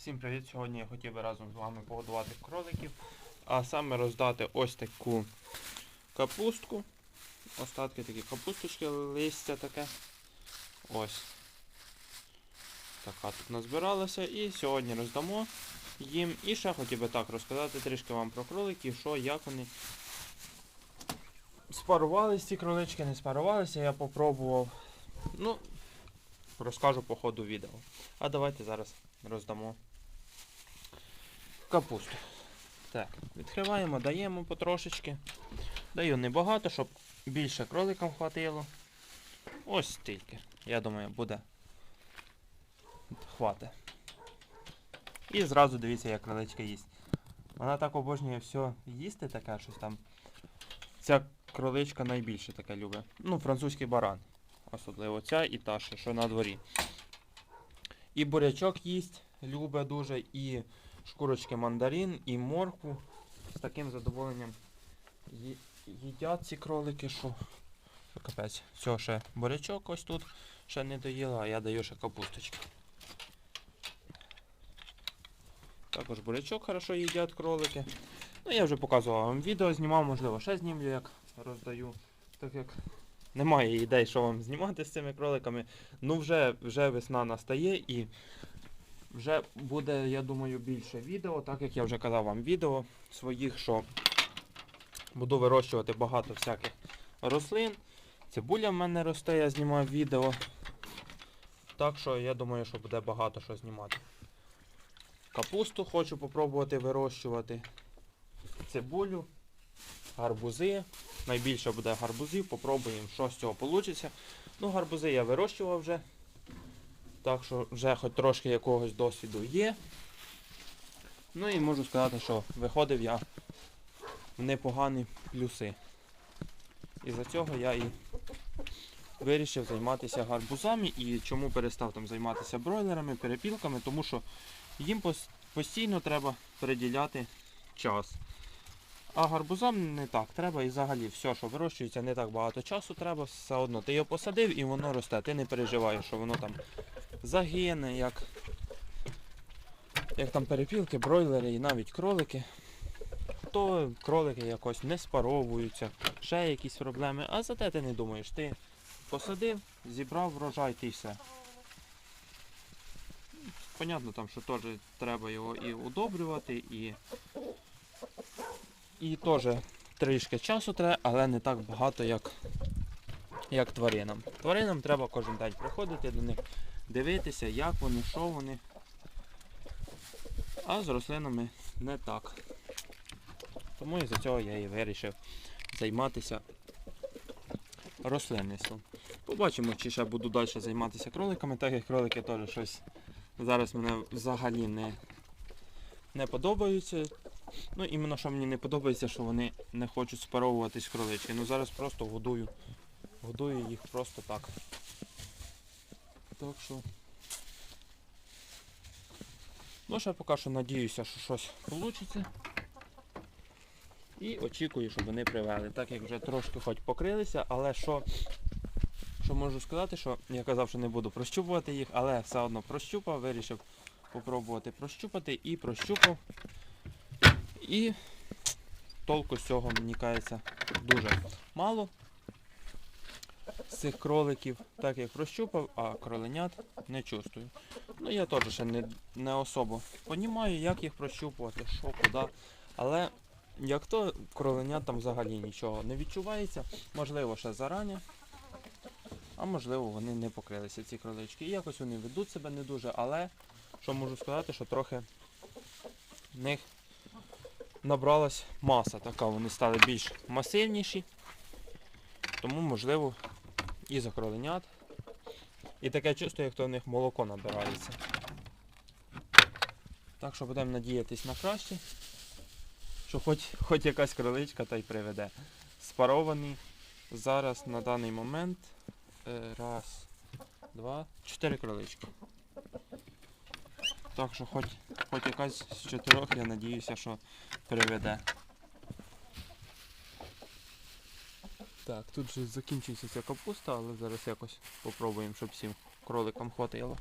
Всім привіт! Сьогодні я хотів би разом з вами погодувати кроликів, а саме роздати ось таку капустку. Остатки такі капусточки, листя таке. Ось. Така тут назбиралася. І сьогодні роздамо їм. І ще хотів би так розказати трішки вам про кроликів, що, як вони спарувалися, ці кролички не спарувалися, я попробував. Ну, розкажу по ходу відео. А давайте зараз роздамо капусту. Так, відкриваємо, даємо потрошечки. Даю небагато, щоб більше кроликам хватило. Ось стільки. Я думаю, буде хватить. І зразу дивіться, як кроличка їсть. Вона так обожнює все їсти, таке щось там. Ця кроличка найбільше таке любить. Ну, французький баран. Особливо ця і та, що на дворі. І бурячок їсть, любить дуже, і шкурочки мандарин, і моркву. З таким задоволенням їдять ці кролики, що капець. Все, ще бурячок ось тут ще не доїла, а я даю ще капусточки. Також бурячок хорошо їдять кролики. Ну, я вже показував вам відео, знімав, можливо, ще знімлю, як роздаю. Так як немає ідей, що вам знімати з цими кроликами. Ну, вже, вже весна настає і вже буде, я думаю, більше відео, так як я вже казав вам відео своїх, що буду вирощувати багато всяких рослин. Цибуля в мене росте, я знімав відео. Так що я думаю, що буде багато що знімати. Капусту хочу попробувати вирощувати. Цибулю, гарбузи. Найбільше буде гарбузів, попробуємо, що з цього вийде. Ну, гарбузи я вирощував вже. Так що вже хоч трошки якогось досвіду є. Ну і можу сказати, що виходив я в непогані плюси. І за цього я і вирішив займатися гарбузами і чому перестав там займатися бройлерами, перепілками, тому що їм постійно треба приділяти час. А гарбузам не так треба і взагалі все, що вирощується, не так багато часу треба, все одно. Ти його посадив і воно росте. Ти не переживаєш, що воно там загине, як, як там перепілки, бройлери і навіть кролики. То кролики якось не спаровуються, ще якісь проблеми, а зате ти не думаєш. Ти посадив, зібрав врожай ти все. Понятно, там, що теж треба його і удобрювати, і, і теж трішки часу треба, але не так багато, як, як тваринам. Тваринам треба кожен день приходити до них, дивитися, як вони, що вони. А з рослинами не так. Тому і за цього я і вирішив займатися рослинництвом. Побачимо, чи ще буду далі займатися кроликами, так як кролики теж щось зараз мене взагалі не, не подобаються. Ну, іменно що мені не подобається, що вони не хочуть спаровуватись кролички. Ну зараз просто годую. Годую їх просто так. Так що. Ну, ще поки що надіюся, що щось вийде. І очікую, щоб вони привели. Так як вже трошки хоч покрилися, але що, що можу сказати, що я казав, що не буду прощупувати їх, але все одно прощупав, вирішив попробувати прощупати і прощупав. І толку з цього, мені кажеться, дуже мало цих кроликів, так як прощупав, а кроленят не чувствую. Ну я теж ще не, не особо розумію, як їх прощупувати, що, куди. Але як то кроленят там взагалі нічого не відчувається. Можливо, ще зарані. А можливо, вони не покрилися, ці кролички. І якось вони ведуть себе не дуже, але що можу сказати, що трохи в них набралась маса така, вони стали більш масивніші. Тому, можливо, і за кроленят. І таке чувство, як то в них молоко набирається. Так що будемо надіятись на краще що хоч, хоч якась кроличка та й приведе. Спаровані зараз на даний момент е, раз, два, чотири кролички. Так що хоч, хоч якась з чотирьох, я надіюся, що приведе. Так, тут же закінчується ця капуста, але зараз якось попробуємо, щоб всім кроликам хватило.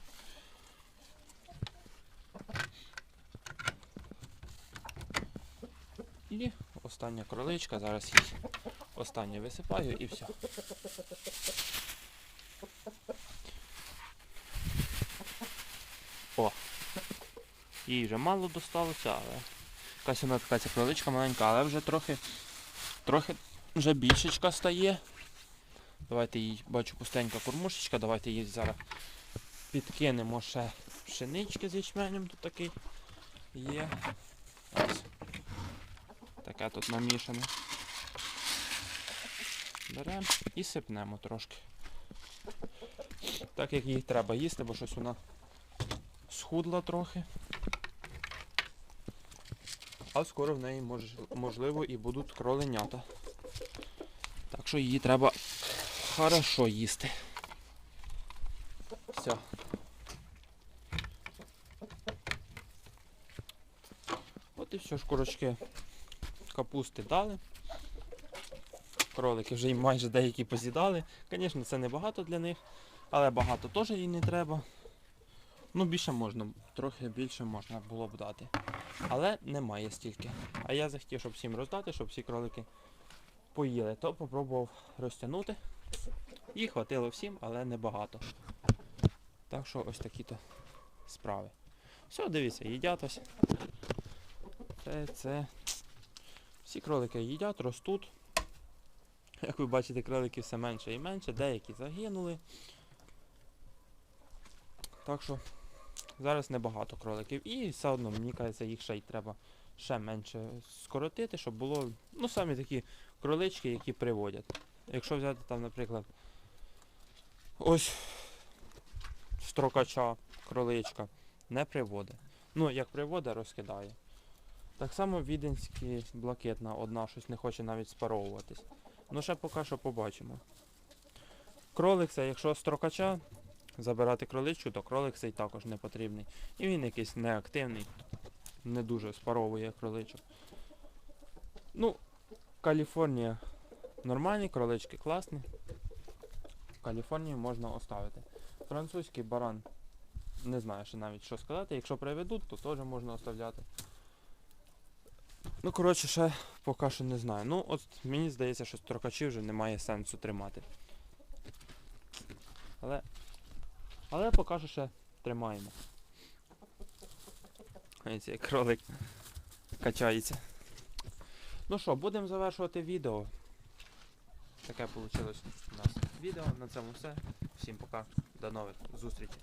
І остання кроличка, зараз її останнє висипаю і все. О! Їй вже мало досталося, але якась вона така ця кроличка маленька, але вже трохи трохи вже більшечка стає. Давайте їй бачу пустенька кормушечка, давайте їй зараз підкинемо ще пшенички з ячменем тут такий є. Ось. Таке тут намішане. Беремо і сипнемо трошки. Так як їй треба їсти, бо щось вона схудла трохи. А скоро в неї мож, можливо і будуть кроленята. Що її треба хорошо їсти. Все. От і все, шкурочки капусти дали. Кролики вже їм майже деякі поз'їдали. Звісно, це не багато для них, але багато теж їй не треба. Ну, більше можна, трохи більше можна було б дати. Але немає стільки. А я захотів, щоб всім роздати, щоб всі кролики поїли, то попробував розтягнути. І хватило всім, але не багато. Так що ось такі-то справи. Все, дивіться, їдять ось. Це, це. Всі кролики їдять, ростуть. Як ви бачите, кроликів все менше і менше, деякі загинули. Так що зараз небагато кроликів. І все одно, мені кажеться, їх ще й треба ще менше скоротити, щоб було, ну, самі такі кролички, які приводять. Якщо взяти там, наприклад, ось строкача кроличка не приводить. Ну, як приводить, розкидає. Так само віденський блакитна одна щось не хоче навіть спаровуватись. Ну ще поки що побачимо. Кролик це, якщо строкача забирати кроличку, то кролик цей також не потрібний. І він якийсь неактивний, не дуже спаровує кроличок. Ну, Каліфорнія нормальні, кролички класні. Каліфорнію можна оставити. Французький баран не знаю ще навіть що сказати. Якщо приведуть, то теж можна оставляти. Ну, коротше, ще поки що не знаю. Ну, от мені здається, що строкачів вже немає сенсу тримати. Але. Але поки що ще тримаємо. Ось як кролик качається. Ну що, будемо завершувати відео. Таке вийшло у нас відео. На цьому все. Всім пока. До нових зустрічей.